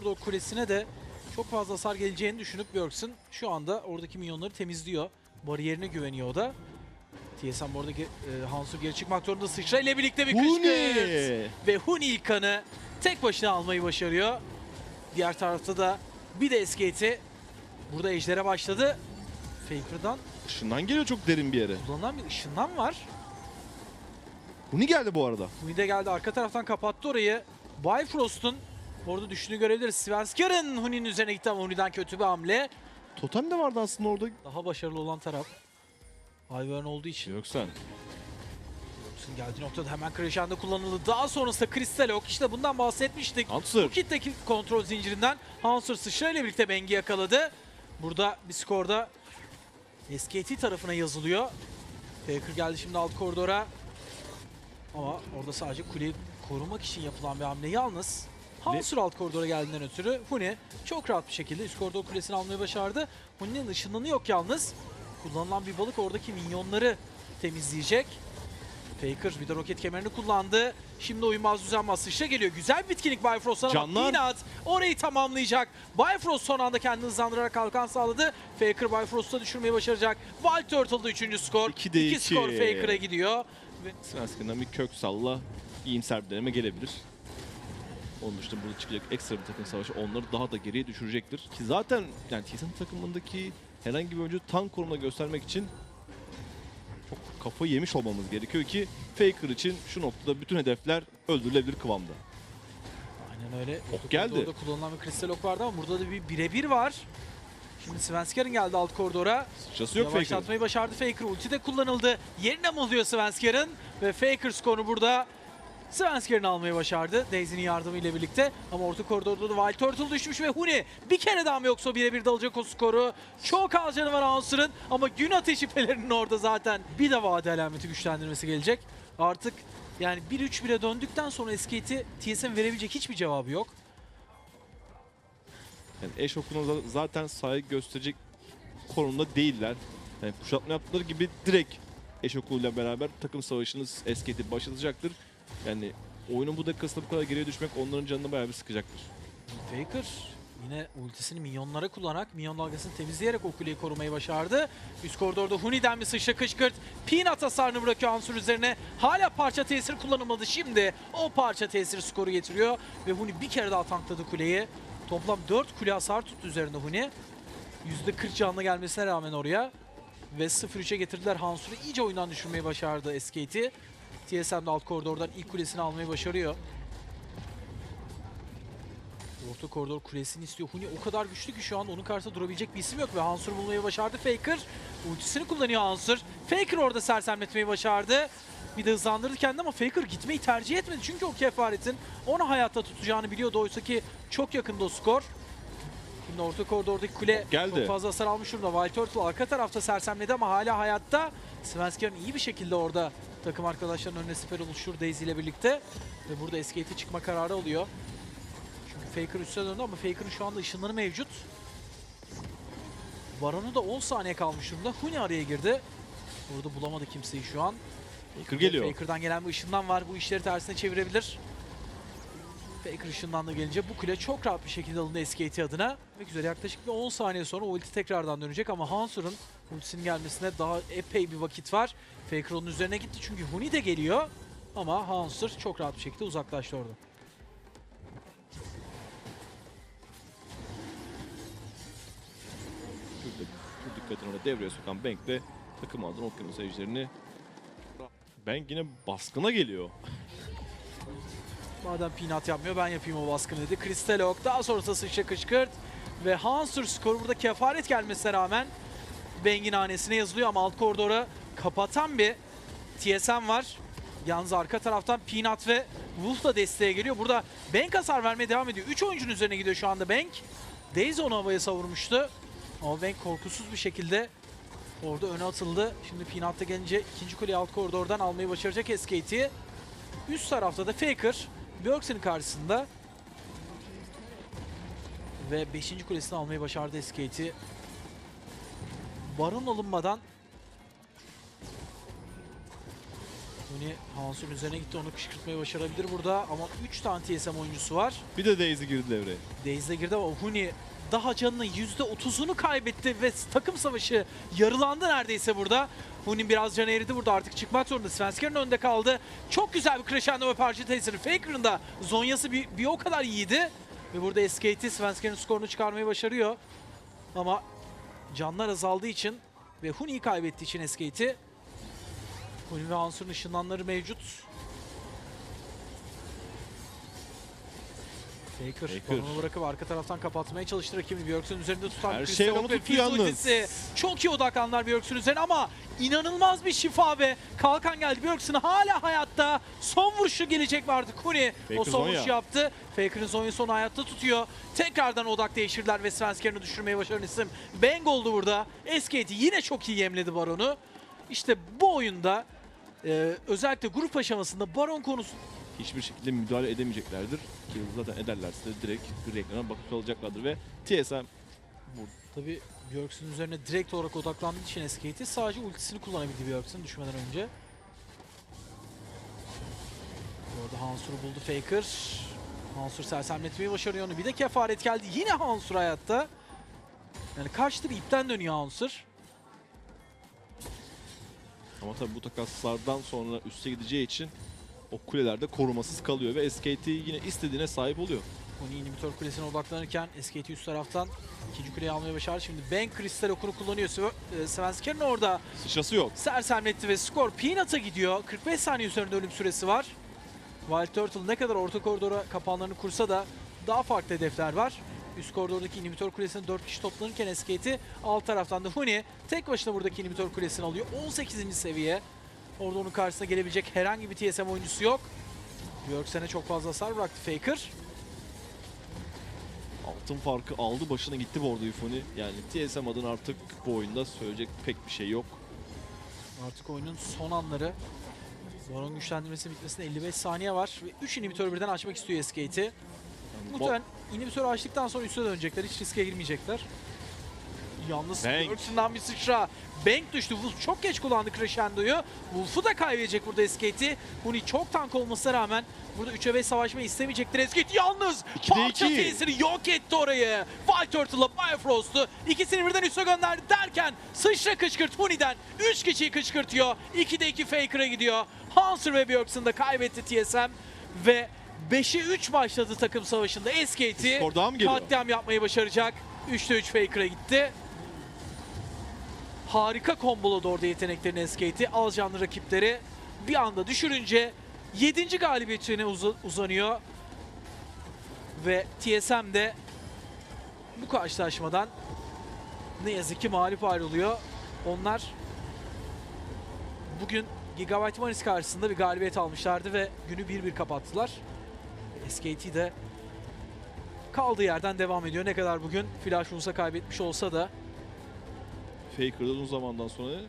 koridor kulesine de çok fazla hasar geleceğini düşünüp Björksen şu anda oradaki minyonları temizliyor. Bariyerine güveniyor o da. TSM bu arada ge- e, Hansu geri çıkmak zorunda. Sıçra ile birlikte bir kışkırt. Huni! Ve Huni kanı tek başına almayı başarıyor. Diğer tarafta da bir de Eskate'i burada ejdere başladı. Faker'dan Işından geliyor çok derin bir yere. kullanılan bir ışınlan var. Huni geldi bu arada. Huni de geldi arka taraftan kapattı orayı. Bifrost'un orada düştüğünü görebiliriz. Svensker'ın Huni'nin üzerine gitti ama Huni'den kötü bir hamle. Totem de vardı aslında orada. Daha başarılı olan taraf. Ivern olduğu için. Yok sen. Yoksun geldiği noktada hemen Crescendo kullanıldı. Daha sonrasında Crystal Oak. İşte bundan bahsetmiştik. Hanser. Bu kitteki kontrol zincirinden Hanser sıçrayla birlikte Bengi yakaladı. Burada bir skorda SKT tarafına yazılıyor. Faker geldi şimdi alt koridora. Ama orada sadece kuleyi korumak için yapılan bir hamle. Yalnız Hanser alt koridora geldiğinden ötürü Huni çok rahat bir şekilde üst koridor kulesini almayı başardı. Huni'nin ışınlanı yok yalnız. Kullanılan bir balık oradaki minyonları temizleyecek. Faker bir de roket kemerini kullandı. Şimdi uyumaz düzenmez sıçra geliyor. Güzel bitkinlik Bifrost'tan ama. Peanut orayı tamamlayacak. Bifrost son anda kendini hızlandırarak kalkan sağladı. Faker Bifrost'u düşürmeyi başaracak. Wild Turtle'da 3. skor. İki de 2 iki. skor Faker'a gidiyor. Ve Svenska'dan bir kök salla. iyimser bir deneme gelebilir. Onun dışında burada çıkacak ekstra bir takım savaşı onları daha da geriye düşürecektir. Ki zaten yani TSM takımındaki herhangi bir oyuncu tank konumuna göstermek için çok kafayı yemiş olmamız gerekiyor ki Faker için şu noktada bütün hedefler öldürülebilir kıvamda. Aynen öyle. Ok geldi. Orada kullanılan bir kristal ok vardı ama burada da bir birebir var. Şimdi Svensker'in geldi alt koridora. Sıçrası yok Faker'ın. Yavaşlatmayı başardı Faker. Ulti de kullanıldı. Yerine mi oluyor Svensker'in? Ve Faker skoru burada Svensker'in almayı başardı. Daisy'nin yardımıyla birlikte. Ama orta koridorda da Wild Turtle düşmüş ve Huni bir kere daha mı yoksa birebir dalacak o skoru. Çok az canı var Hansur'un ama gün ateşi pelerinin orada zaten bir de vade alameti güçlendirmesi gelecek. Artık yani 1-3-1'e döndükten sonra Eskate'i TSM verebilecek hiçbir cevabı yok. Yani eş okuna za- zaten saygı gösterecek konumda değiller. Yani kuşatma yaptıkları gibi direkt eş okuluyla beraber takım savaşınız esketi başlatacaktır. Yani oyunun bu dakikasında bu kadar geriye düşmek onların canını bayağı bir sıkacaktır. Faker yine ultisini minyonlara kullanarak minyon dalgasını temizleyerek o kuleyi korumayı başardı. Üst koridorda Huni'den bir sıçra kışkırt. Peanut hasarını bırakıyor Hansur üzerine. Hala parça tesiri kullanılmadı. Şimdi o parça tesiri skoru getiriyor. Ve Huni bir kere daha tankladı kuleyi. Toplam 4 kule hasar tuttu üzerinde Huni. %40 canlı gelmesine rağmen oraya. Ve 0-3'e getirdiler Hansur'u. iyice oyundan düşürmeyi başardı SKT. TSM de alt koridordan ilk kulesini almayı başarıyor. Orta koridor kulesini istiyor. Huni o kadar güçlü ki şu an onun karşısında durabilecek bir isim yok ve Hansur bulmayı başardı. Faker ultisini kullanıyor Hansur. Faker orada sersemletmeyi başardı. Bir de hızlandırdı kendini ama Faker gitmeyi tercih etmedi. Çünkü o kefaretin onu hayatta tutacağını biliyordu. Oysa ki çok yakında o skor. Şimdi orta koridordaki kule Geldi. çok fazla hasar almış durumda. Wild Turtle arka tarafta sersemledi ama hala hayatta. Svensker'in iyi bir şekilde orada takım arkadaşlarının önüne siper oluşur Daisy ile birlikte. Ve burada SKT çıkma kararı alıyor. Çünkü Faker üstüne döndü ama Faker'ın şu anda ışınları mevcut. Baron'u da 10 saniye kalmış durumda. Huni araya girdi. Burada bulamadı kimseyi şu an. Faker geliyor. Faker'dan gelen bir ışından var. Bu işleri tersine çevirebilir. Faker ışından da gelince bu kule çok rahat bir şekilde alındı SKT adına. Ve güzel yaklaşık bir 10 saniye sonra ulti tekrardan dönecek ama Hansur'un ultisinin gelmesine daha epey bir vakit var. Faker onun üzerine gitti çünkü Huni de geliyor. Ama Hansur çok rahat bir şekilde uzaklaştı orada. Bu dikkatini orada devreye sokan Bank de takım adına okyanus ejderini Bank yine baskına geliyor. Madem Peanut yapmıyor ben yapayım o baskını dedi. Crystal Oak daha sonrasında sıçra kışkırt. Ve Hansur skoru burada kefaret gelmesine rağmen Beng'in hanesine yazılıyor ama alt koridora kapatan bir TSM var. Yalnız arka taraftan Peanut ve Wolf da desteğe geliyor. Burada Bank hasar vermeye devam ediyor. 3 oyuncunun üzerine gidiyor şu anda Bank. Daisy onu havaya savurmuştu. Ama Bank korkusuz bir şekilde orada öne atıldı. Şimdi Peanut da gelince ikinci kuleyi alt koridordan almayı başaracak SKT. Üst tarafta da Faker Björksen'in karşısında ve 5. kulesini almayı başardı SKT. Baron alınmadan Huni Hansun üzerine gitti onu kışkırtmayı başarabilir burada ama 3 tane TSM oyuncusu var. Bir de Daisy girdi devreye. Daze'de girdi ama Huni daha canının %30'unu kaybetti ve takım savaşı yarılandı neredeyse burada. Huni'nin biraz canı eridi burada artık çıkmak zorunda. Svensker'in önünde kaldı. Çok güzel bir crescendo ve parça tesiri. Faker'ın da zonyası bir, bir o kadar iyiydi. Ve burada SKT Svensker'in skorunu çıkarmayı başarıyor. Ama canlar azaldığı için ve Huni'yi kaybettiği için SKT. Huni ve Hansur'un ışınlanları mevcut. Faker, Faker. balonu bırakıp arka taraftan kapatmaya çalıştı rakibini. Björks'ün üzerinde tutan Her şey onu yalnız. ultisi. Çok iyi odaklandılar Björks'ün üzerine ama inanılmaz bir şifa ve kalkan geldi. Björks'ün hala hayatta. Son vuruşu gelecek vardı. Kuni o Faker son Zonya. vuruşu yaptı. Faker'ın Zonya'sı onu hayatta tutuyor. Tekrardan odak değiştirdiler ve Svensker'ini düşürmeye başaran isim Bang oldu burada. SKT yine çok iyi yemledi Baron'u. İşte bu oyunda e, özellikle grup aşamasında Baron konusu Hiçbir şekilde müdahale edemeyeceklerdir. Ki zaten ederlerse de direkt bir ekrana bakıp kalacaklardır ve TSM Tabi Björks'ün üzerine direkt olarak odaklandığı için SKT sadece ultisini kullanabildi Björks'ün düşmeden önce. Bu arada Hansur'u buldu Faker. Hansur sersemletmeyi başarıyor onu. Bir de kefaret geldi. Yine Hansur hayatta. Yani kaçtır ipten dönüyor Hansur. Ama tabii bu takaslardan sonra üste gideceği için o kulelerde korumasız kalıyor ve SKT yine istediğine sahip oluyor. Oni inhibitor kulesine odaklanırken SKT üst taraftan ikinci kuleyi almaya başardı. Şimdi Bank Kristal okunu kullanıyor. Sve- e, orada Sıçrası yok. sersemletti ve skor Peanut'a gidiyor. 45 saniye üzerinde ölüm süresi var. Wild Turtle ne kadar orta koridora kapanlarını kursa da daha farklı hedefler var. Üst koridordaki inhibitor kulesini 4 kişi toplanırken SKT alt taraftan da Huni tek başına buradaki inhibitor kulesini alıyor. 18. seviye. Orada onun karşısına gelebilecek herhangi bir TSM oyuncusu yok. Björksen'e çok fazla hasar bıraktı Faker. Altın farkı aldı başına gitti bu arada Yufoni. Yani TSM adına artık bu oyunda söyleyecek pek bir şey yok. Artık oyunun son anları. Baron güçlendirmesi bitmesine 55 saniye var ve 3 inhibitörü birden açmak istiyor SKT. Yani Muhtemelen inhibitörü açtıktan sonra üste dönecekler. Hiç riske girmeyecekler. Yalnız. Works'ünden bir sıçra. Bank düştü. Wolf çok geç kullandı Crescendo'yu. Wolf'u da kaybedecek burada SKT. Huni çok tank olmasına rağmen burada 3'e 5 savaşmayı istemeyecektir SKT. Yalnız parça tesiri yok etti orayı. Wild Turtle'la Bifrost'u ikisini birden üste gönderdi derken sıçra kışkırt Huni'den 3 kişiyi kışkırtıyor. 2'de 2 Faker'a gidiyor. Hanser ve Björksen da kaybetti TSM ve 5'e 3 başladı takım savaşında. Geliyor? katliam yapmayı başaracak. 3'te 3 Faker'a gitti. Harika komboladı orada yeteneklerini SKT. Alcanlı rakipleri bir anda düşürünce 7. galibiyetine uza- uzanıyor. Ve TSM de bu karşılaşmadan ne yazık ki mağlup ayrılıyor. Onlar bugün Gigabyte Manis karşısında bir galibiyet almışlardı ve günü 1-1 kapattılar. SKT de kaldığı yerden devam ediyor. Ne kadar bugün Flash Ulus'a kaybetmiş olsa da Faker'da uzun zamandan sonra